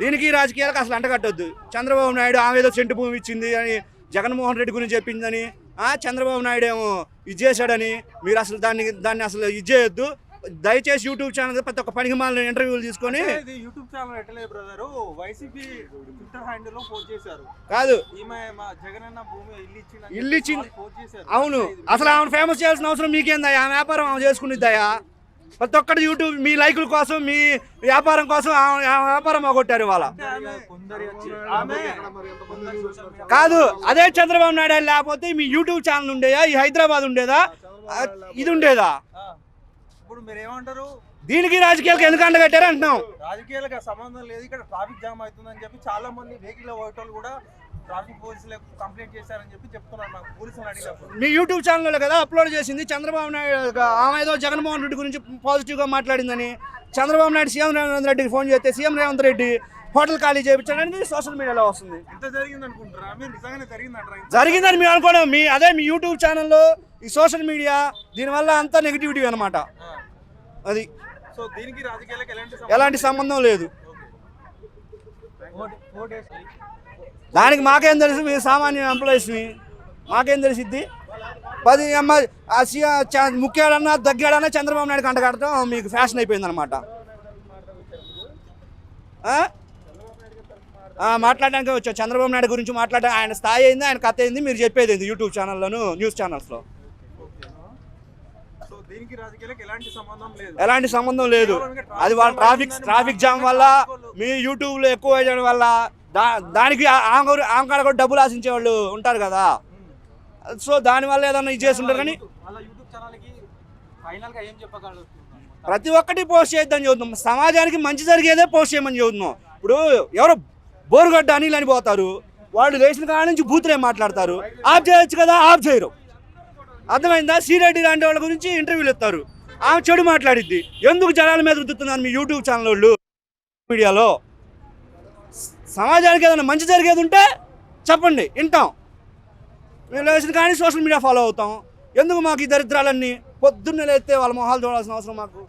దీనికి రాజకీయాలకు అసలు అంటగట్టొద్దు. చంద్రబాబు నాయుడు ఆమె ఏదో చెంటు భూమి ఇచ్చింది అని జగన్మోహన్ రెడ్డి గురించి చెప్పిందని ఆ, చంద్రబాబు నాయుడు ఏమో ఇది చేశాడని మీరు అసలు దాన్ని దాన్ని అసలు ఇది చేయొద్దు. దయచేసి యూట్యూబ్ ఛానల్ ప్రతి ఒక్క పనికి మాలిన ఇంటర్వ్యూలు తీసుకొని YouTube channel brother. YCP Twitter హ్యాండిల్లో post చేశారు. కాదు. భూమి ఇల్లు ఇచ్చింది ఇల్లు ఇచ్చింది. అవును. అసలు ఆమెను ఫేమస్ చేయాల్సిన అవసరం మీకేందయ్యా? ఆ వ్యాపారం ఆమె చేసుకునిద్దయా ప్రతి ఒక్కటి యూట్యూబ్ మీ లైకుల కోసం మీ వ్యాపారం కోసం వ్యాపారం కొట్టారు ఇవాళ. కాదు అదే చంద్రబాబు నాయుడు లేకపోతే మీ యూట్యూబ్ ఛానల్ ఉండేదా? ఈ హైదరాబాద్ ఉండేదా? ఇది ఉండేదా. ఇప్పుడు మీరు ఏమంటారు దీనికి రాజకీయాలకు ఎందుకు అండగట్టారు అంటున్నాం. రాజకీయాలకు సంబంధం లేదు ఇక్కడ ట్రాఫిక్ జామ్ అవుతుందని చెప్పి చాలా మంది వెహికల్ ఓటర్లు కూడా ట్రాఫిక్ పోలీసులకు కంప్లైంట్ చేశారని చెప్పి చెప్తున్నారు నాకు పోలీసులు అడిగినప్పుడు. మీ యూట్యూబ్ ఛానల్లో కదా అప్లోడ్ చేసింది చంద్రబాబు నాయుడు ఆమె ఏదో జగన్మోహన్ రెడ్డి గురించి పాజిటివ్గా మాట్లాడిందని చంద్రబాబు నాయుడు సీఎం రేవంత్ రెడ్డికి ఫోన్ చేస్తే సీఎం రేవంత్ రెడ్డి హోటల్ ఖాళీ చేయించాడని సోషల్ మీడియాలో వస్తుంది. ఎంత జరిగింది అనుకుంటారా మీరు నిజంగానే జరిగిందంటారా ఇంత? జరిగిందని మేము అనుకోవడం మీ అదే మీ యూట్యూబ్ ఛానల్లో ఈ సోషల్ మీడియా దీనివల్ల అంతా నెగిటివిటీ అనమాట. అది. సో దీనికి రాజకీయాలకు ఎలాంటి ఎలాంటి సంబంధం లేదు. ఓకే. ఫోర్ డేస్ దానికి మాకేం తెలుసు? మేము సామాన్య ఎంప్లాయీస్ని మాకేం తెలిసిద్ది పది అమ్మ చ- ముఖ్యాడన్నా దగ్గాడన్నా చంద్రబాబు నాయుడు కంట కడతాం. మీకు ఫ్యాషన్ అయిపోయింది అనమాట మాట్లాడడానికి వచ్చా. చంద్రబాబు నాయుడు గురించి మాట్లాడడం ఆయన స్థాయి అయింది ఆయన కథ అయింది మీరు చెప్పేది ఏంది యూట్యూబ్ ఛానల్లోను న్యూస్ ఛానల్స్లో. ఎలాంటి సంబంధం లేదు. ఎలాంటి సంబంధం లేదు. అది వాళ్ళ ట్రాఫిక్ ట్రాఫిక్ జామ్ వల్ల మీ యూట్యూబ్లో ఎక్కువ వేయడం వల్ల దా దానికి ఆమె కూడా- ఆమె కాడ కూడా డబ్బులు ఆశించే వాళ్ళు ఉంటారు కదా. సో దానివల్ల ఏదన్నా ఇది చేసి ఉంటారు కానీ ప్రతి ఒక్కటి పోస్ట్ చేయొద్దని చెబుతున్నాం. సమాజానికి మంచి జరిగేదే పోస్ట్ చేయమని చెబుతున్నాం. ఇప్పుడు ఎవరో బోరుగడ్డ అనిల్ అని పోతారు. వాళ్ళు లేచిన కాడ నుంచి బూతులే మాట్లాడతారు. ఆఫ్ చేయొచ్చు కదా ఆఫ్ చేయరు. అర్థమైందా? శ్రీరెడ్డి లాంటి వాళ్ళ గురించి ఇంటర్వ్యూలు ఇస్తారు. ఆమె చెడు మాట్లాడిద్ది. ఎందుకు జనాల మీద రుద్దుతున్నారు మీ యూట్యూబ్ ఛానల్ వాళ్ళు? మీడియాలో సమాజానికి ఏదైనా మంచి జరిగేది ఉంటే చెప్పండి వింటాం. మేము లేచిన కానీ సోషల్ మీడియా ఫాలో అవుతాం. ఎందుకు మాకు ఈ దరిద్రాలన్నీ? పొద్దున్నే లేస్తే వాళ్ళ మొహాలు చూడాల్సిన అవసరం మాకు.